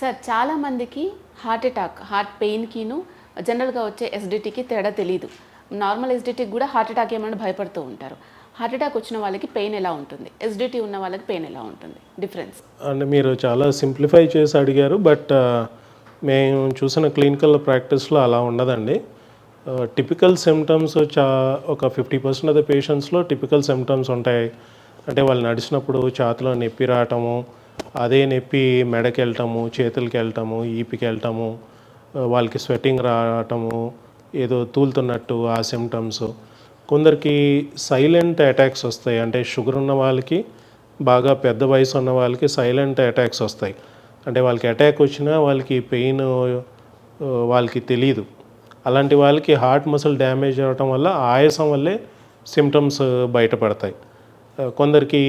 Sir చాలా మందికి heart attack heart పెయిన్కిను జనరల్గా వచ్చే ఎస్డిటీకి తేడా తెలియదు నార్మల్ ఎస్డిటీకి కూడా హార్ట్ అటాక్ ఏమైనా భయపడుతూ ఉంటారు. హార్ట్ అటాక్ వచ్చిన వాళ్ళకి పెయిన్ ఎలా ఉంటుంది? ఎస్డిటీ ఉన్న వాళ్ళకి పెయిన్ ఎలా ఉంటుంది? డిఫరెన్స్ అంటే మీరు చాలా సింప్లిఫై చేసి అడిగారు బట్ uh, మేము చూసిన క్లినికల్ ప్రాక్టీస్లో అలా ఉండదండి. Uh, టిపికల్ సిమ్టమ్స్ చా ఒక ఫిఫ్టీ పర్సెంట్ ఆఫ్ ద పేషెంట్స్లో టిపికల్ సిమ్టమ్స్ ఉంటాయి. అంటే వాళ్ళు నడిచినప్పుడు చేతిలో నొప్పి రావటము అదే నొప్పి మెడకి వెళ్ళటము చేతులకి వెళ్ళటము ఈపికి వెళ్ళటము వాళ్ళకి స్వెట్టింగ్ రావటము ఏదో తూలుతున్నట్టు ఆ సిమ్టమ్స్ కొందరికి సైలెంట్ అటాక్స్ వస్తాయి. అంటే షుగర్ ఉన్న వాళ్ళకి బాగా పెద్ద వయసు ఉన్న వాళ్ళకి సైలెంట్ అటాక్స్ వస్తాయి. అంటే వాళ్ళకి అటాక్ వచ్చినా వాళ్ళకి పెయిన్ వాళ్ళకి తెలియదు అలాంటి వాళ్ళకి హార్ట్ మసిల్ డ్యామేజ్ అవ్వటం వల్ల ఆయాసం వల్లే సిమ్టమ్స్ బయటపడతాయి. కొందరికి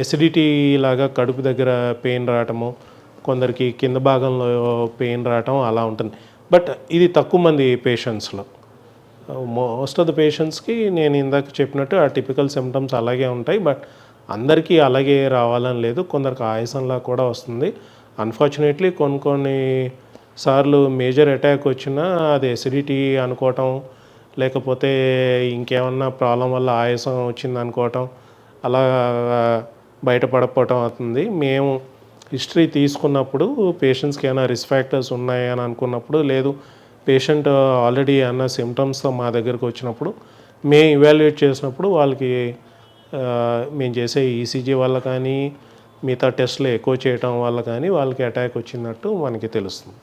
ఎసిడిటీ లాగా కడుపు దగ్గర పెయిన్ రావటము కొందరికి కింద భాగంలో పెయిన్ రావటం అలా ఉంటుంది. బట్ ఇది తక్కువ మంది పేషెంట్స్లో మోస్ట్ ఆఫ్ ద పేషెంట్స్కి నేను ఇందాక చెప్పినట్టు ఆ టిపికల్ సిమ్టమ్స్ అలాగే ఉంటాయి. బట్ అందరికీ అలాగే రావాలని లేదు. కొందరికి ఆయాసంలా కూడా వస్తుంది. అన్ఫార్చునేట్లీ కొన్ని కొన్ని సార్లు మేజర్ అటాక్ వచ్చినా అది ఎసిడిటీ అనుకోవటం లేకపోతే ఇంకేమన్నా ప్రాబ్లం వల్ల ఆయాసం వచ్చింది అనుకోవటం అలా బయటపడపోవటం అవుతుంది. మేము హిస్టరీ తీసుకున్నప్పుడు పేషెంట్స్కి ఏమైనా రిస్క్ ఫ్యాక్టర్స్ ఉన్నాయని అనుకున్నప్పుడు లేదు పేషెంట్ ఆల్రెడీ ఏమైనా సిమ్టమ్స్తో మా దగ్గరకు వచ్చినప్పుడు మేము ఇవాల్యుయేట్ చేసినప్పుడు వాళ్ళకి మేము చేసే ఈసీజీ వల్ల కానీ మిగతా టెస్ట్లు ఎక్కువ చేయటం వల్ల కానీ వాళ్ళకి అటాక్ వచ్చినట్టు మనకి తెలుస్తుంది.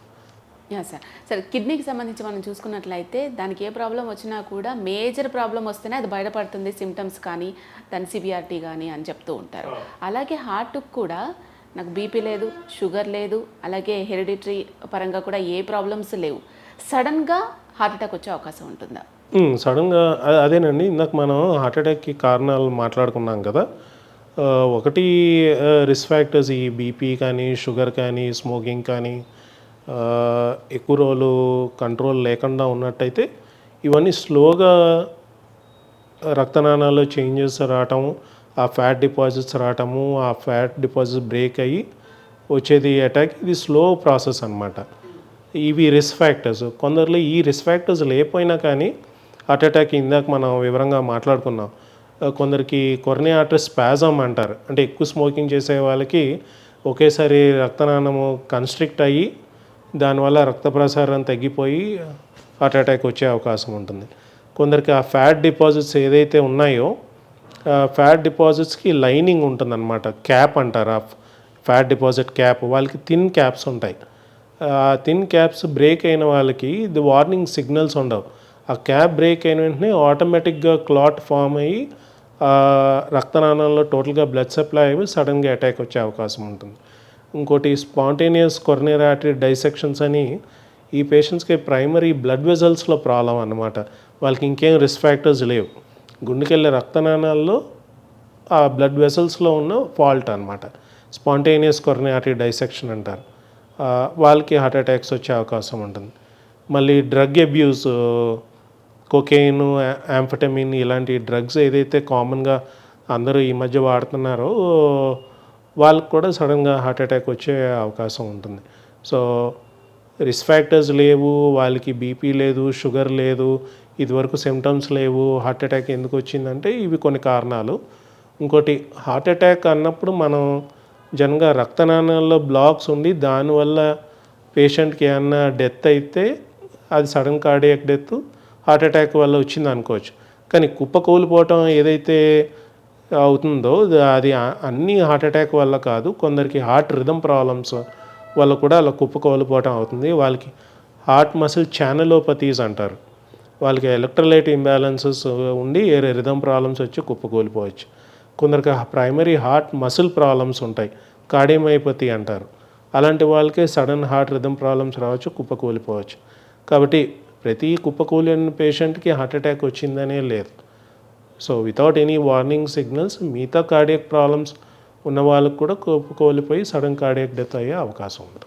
యా సార్ సార్ కిడ్నీకి సంబంధించి మనం చూసుకున్నట్లయితే దానికి ఏ ప్రాబ్లం వచ్చినా కూడా మేజర్ ప్రాబ్లం వస్తేనే అది బయటపడుతుంది సిమ్టమ్స్ కానీ దాని సివియారిటీ కానీ అని చెప్తూ ఉంటారు. అలాగే హార్ట్కి కూడా నాకు బీపీ లేదు షుగర్ లేదు అలాగే హెరిడిటరీ పరంగా కూడా ఏ ప్రాబ్లమ్స్ లేవు. సడన్గా హార్ట్ అటాక్ వచ్చే అవకాశం ఉంటుందా? సడన్గా అ- అదేనండి. ఇందాక మనం హార్ట్ అటాక్కి కారణాలు మాట్లాడుకున్నాం కదా. ఒకటి రిస్క్ ఫ్యాక్టర్స్ ఈ బీపీ కానీ షుగర్ కానీ స్మోకింగ్ కానీ ఎక్కువ రోజులు కంట్రోల్ లేకుండా ఉన్నట్టయితే ఇవన్నీ స్లోగా రక్తనాళాల్లో చేంజెస్ రావటము ఆ ఫ్యాట్ డిపాజిట్స్ రావటము ఆ ఫ్యాట్ డిపాజిట్స్ బ్రేక్ అయ్యి వచ్చేది అటాక్ ఇది స్లో ప్రాసెస్ అన్నమాట. ఇవి రిస్క్ ఫ్యాక్టర్స్ కొందరిలో ఈ రిస్క్ ఫ్యాక్టర్స్ లేకపోయినా కానీ హార్ట్ అటాక్ ఇందాక మనం వివరంగా మాట్లాడుకున్నాం. కొందరికి కొరనే ఆర్టరీ స్పాజమ్ అంటారు. అంటే ఎక్కువ స్మోకింగ్ చేసే వాళ్ళకి ఒకేసారి రక్తనాళము కన్స్ట్రిక్ట్ అయ్యి దానివల్ల రక్త ప్రసారం తగ్గిపోయి హార్ట్ అటాక్ వచ్చే అవకాశం ఉంటుంది. కొందరికి ఆ ఫ్యాట్ డిపాజిట్స్ ఏదైతే ఉన్నాయో ఫ్యాట్ డిపాజిట్స్కి లైనింగ్ ఉంటుందన్నమాట. క్యాప్ అంటారు. ఆ ఫ్యాట్ డిపాజిట్ క్యాప్ వాళ్ళకి థిన్ క్యాప్స్ ఉంటాయి. ఆ థిన్ క్యాప్స్ బ్రేక్ అయిన వాళ్ళకి ఇది వార్నింగ్ సిగ్నల్స్ ఉండవు. ఆ క్యాప్ బ్రేక్ అయిన వెంటనే ఆటోమేటిక్గా క్లాట్ ఫామ్ అయ్యి రక్తనాళంలో టోటల్గా బ్లడ్ సప్లై అయ్యి సడన్గా అటాక్ వచ్చే అవకాశం ఉంటుంది. ఇంకోటి స్పాంటేనియస్ కొరనేర్ ఆర్టరీ డైసెక్షన్స్ అని ఈ పేషెంట్స్కి ప్రైమరీ బ్లడ్ వెజల్స్లో ప్రాబ్లం అన్నమాట. వాళ్ళకి ఇంకేం రిస్క్ ఫ్యాక్టర్స్ లేవు. గుండెకెళ్ళే రక్తనాళాల్లో ఆ బ్లడ్ వెసల్స్లో ఉన్న ఫాల్ట్ అనమాట స్పాంటేనియస్ కొరనే ఆర్టరీ డైసెక్షన్ అంటారు. వాళ్ళకి హార్ట్ అటాక్స్ వచ్చే అవకాశం ఉంటుంది. మళ్ళీ డ్రగ్ అబ్యూస్ కొకెయిన్ యాంఫటమిన్ ఇలాంటి డ్రగ్స్ ఏదైతే కామన్గా అందరూ ఈ మధ్య వాడుతున్నారో వాళ్ళకి కూడా సడన్గా హార్ట్ అటాక్ వచ్చే అవకాశం ఉంటుంది. సో రిస్క్ ఫ్యాక్టర్స్ లేవు వాళ్ళకి బీపీ లేదు షుగర్ లేదు ఇదివరకు సిమ్టమ్స్ లేవు హార్ట్ అటాక్ ఎందుకు వచ్చిందంటే ఇవి కొన్ని కారణాలు. ఇంకోటి హార్ట్ అటాక్ అన్నప్పుడు మనం జనగా రక్తనాళాల్లో బ్లాక్స్ ఉండి దానివల్ల పేషెంట్కి ఏమన్నా డెత్ అయితే అది sudden cardiac death heart attack వల్ల వచ్చింది అనుకోవచ్చు కానీ కుప్ప కూలిపోవటం ఏదైతే అవుతుందో అది అన్ని హార్ట్ అటాక్ వల్ల కాదు కొందరికి హార్ట్ రిథమ్ ప్రాబ్లమ్స్ వల్ల కూడా అలా కుప్పకోలిపోవటం అవుతుంది. వాళ్ళకి హార్ట్ మసిల్ ఛానలోపతీస్ అంటారు. వాళ్ళకి ఎలక్ట్రోలైట్ ఇంబ్యాలెన్సెస్ ఉండి రిథమ్ ప్రాబ్లమ్స్ వచ్చి కుప్పకూలిపోవచ్చు కొందరికి ప్రైమరీ హార్ట్ మసిల్ ప్రాబ్లమ్స్ ఉంటాయి. కాడేమైపతి అంటారు. అలాంటి వాళ్ళకి సడన్ హార్ట్ రిథమ్ ప్రాబ్లమ్స్ రావచ్చు కుప్పకూలిపోవచ్చు కాబట్టి ప్రతి కుప్పకూలిన పేషెంట్కి హార్ట్ అటాక్ వచ్చిందనే లేదు. So without any warning signals మిగతా కార్డియక్ ప్రాబ్లమ్స్ ఉన్న వాళ్ళకు కూడా కోల్పోయి సడన్ కార్డియక్ డెత్ అయ్యే అవకాశం ఉంది.